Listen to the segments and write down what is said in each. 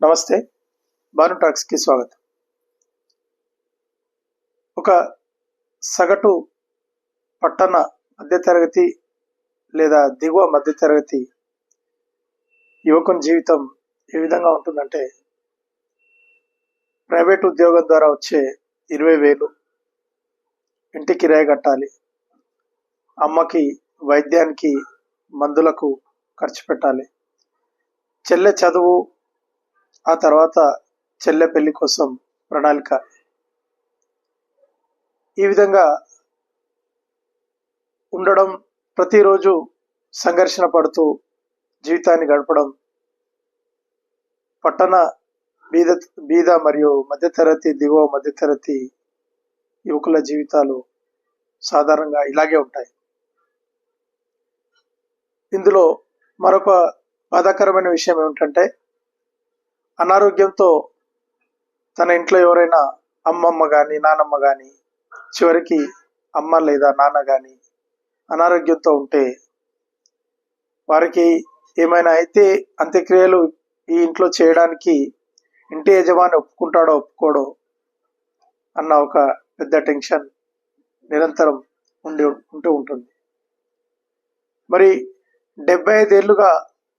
నమస్తే. బాను టాక్స్కి స్వాగతం. ఒక సగటు పట్టణ మధ్యతరగతి లేదా దిగువ మధ్యతరగతి యువకుని జీవితం ఏ విధంగా ఉంటుందంటే ప్రైవేట్ ఉద్యోగం ద్వారా వచ్చే ఇరవై వేలు ఇంటి కిరాయి కట్టాలి అమ్మకి వైద్యానికి మందులకు ఖర్చు పెట్టాలి చెల్లె చదువు ఆ తర్వాత చెల్లె పెళ్ళి కోసం ప్రణాళిక. ఈ విధంగా ఉండడం ప్రతిరోజు సంఘర్షణ పడుతూ జీవితాన్ని గడపడం పట్టణ బీద బీద మరియు మధ్యతరగతి దిగువ మధ్యతరగతి యువకుల జీవితాలు సాధారణంగా ఇలాగే ఉంటాయి. ఇందులో మరొక బాధాకరమైన విషయం ఏమిటంటే అనారోగ్యంతో తన ఇంట్లో ఎవరైనా అమ్మమ్మ కానీ నానమ్మ కానీ చివరికి అమ్మ లేదా నాన్న కానీ అనారోగ్యంతో ఉంటే వారికి ఏమైనా అయితే అంత్యక్రియలు ఈ ఇంట్లో చేయడానికి ఇంటి యజమాని ఒప్పుకుంటాడో ఒప్పుకోడో అన్న ఒక పెద్ద టెన్షన్ నిరంతరం ఉండి ఉంటూ ఉంటుంది. మరి డెబ్బై ఐదేళ్ళుగా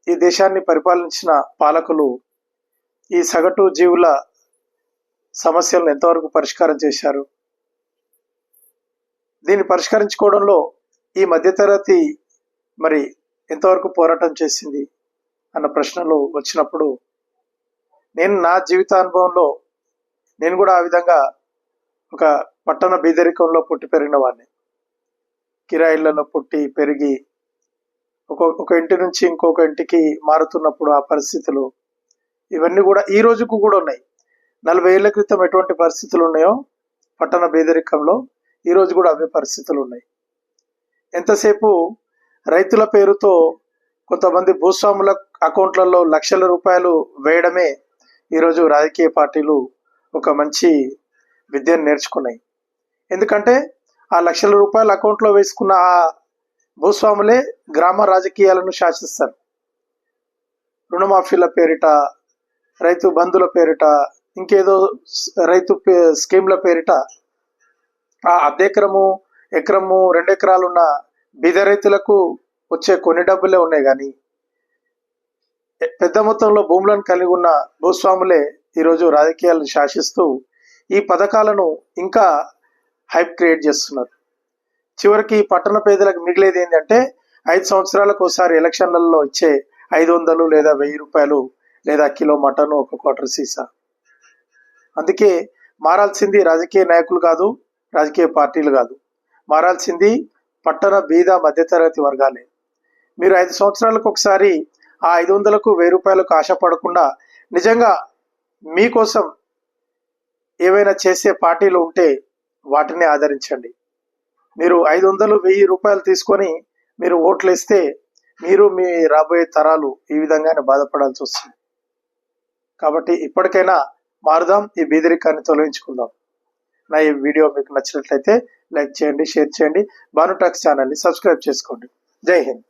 ఈ దేశాన్ని పరిపాలించిన పాలకులు ఈ సగటు జీవుల సమస్యలను ఎంతవరకు పరిష్కారం చేశారు? దీన్ని పరిష్కరించుకోవడంలో ఈ మధ్యతరగతి మరి ఎంతవరకు పోరాటం చేసింది అన్న ప్రశ్నలు వచ్చినప్పుడు నేను నా జీవిత అనుభవంలో నేను కూడా ఆ విధంగా ఒక పట్టణ బీదరికంలో పుట్టి పెరిగిన వాడిని. కిరాయిళ్ళలో పుట్టి పెరిగి ఒక్కొక్క ఇంటి నుంచి ఇంకొక ఇంటికి మారుతున్నప్పుడు ఆ పరిస్థితులు ఇవన్నీ కూడా ఈ రోజుకు కూడా ఉన్నాయి. నలభై ఏళ్ళ క్రితం ఎటువంటి పరిస్థితులు ఉన్నాయో పట్టణ పేదరికంలో ఈ రోజు కూడా అవే పరిస్థితులు ఉన్నాయి. ఎంతసేపు రైతుల పేరుతో కొంతమంది భూస్వాముల అకౌంట్లలో లక్షల రూపాయలు వేయడమే ఈరోజు రాజకీయ పార్టీలు ఒక మంచి విద్యను నేర్చుకున్నాయి. ఎందుకంటే ఆ లక్షల రూపాయల అకౌంట్లో వేసుకున్న ఆ భూస్వాములే గ్రామ రాజకీయాలను శాసిస్తారు. రుణమాఫీల పేరిట రైతు బంధుల పేరిట ఇంకేదో రైతు స్కీమ్ల పేరిట ఆ అర్ధెకరము ఎకరము రెండు ఎకరాలున్న బీద రైతులకు వచ్చే కొన్ని డబ్బులే ఉన్నాయి కానీ పెద్ద మొత్తంలో భూములను కలిగి ఉన్న భూస్వాములే ఈరోజు రాజకీయాలను శాసిస్తూ ఈ పథకాలను ఇంకా హైప్ క్రియేట్ చేస్తున్నారు. చివరికి పట్టణ పేదలకు మిగిలేది ఏంటంటే ఐదు సంవత్సరాలకు ఒకసారి ఎలక్షన్లలో ఇచ్చే ఐదు వందలు లేదా వెయ్యి రూపాయలు లేదా కిలో మటన్ ఒక క్వార్టర్ సీసా. అందుకే మారాల్సింది రాజకీయ నాయకులు కాదు రాజకీయ పార్టీలు కాదు. మారాల్సింది పట్టణ బీద మధ్యతరగతి వర్గాలే. మీరు ఐదు సంవత్సరాలకు ఒకసారి ఆ ఐదు వందలకు వెయ్యి రూపాయలకు ఆశపడకుండా నిజంగా మీకోసం ఏవైనా చేసే పార్టీలు ఉంటే వాటిని ఆదరించండి. మీరు ఐదు వందలు వెయ్యి రూపాయలు తీసుకొని మీరు ఓట్లు ఇస్తే మీరు మీ రాబోయే తరాలు ఈ విధంగానే బాధపడాల్సి వస్తుంది. కాబట్టి ఇప్పటికైనా మారుదాం. ఈ బీదరికాన్ని తొలగించుకుందాం. నా ఈ వీడియో మీకు నచ్చినట్లయితే లైక్ చేయండి షేర్ చేయండి. భానుటాక్స్ ఛానల్ని సబ్స్క్రైబ్ చేసుకోండి. జై హింద్.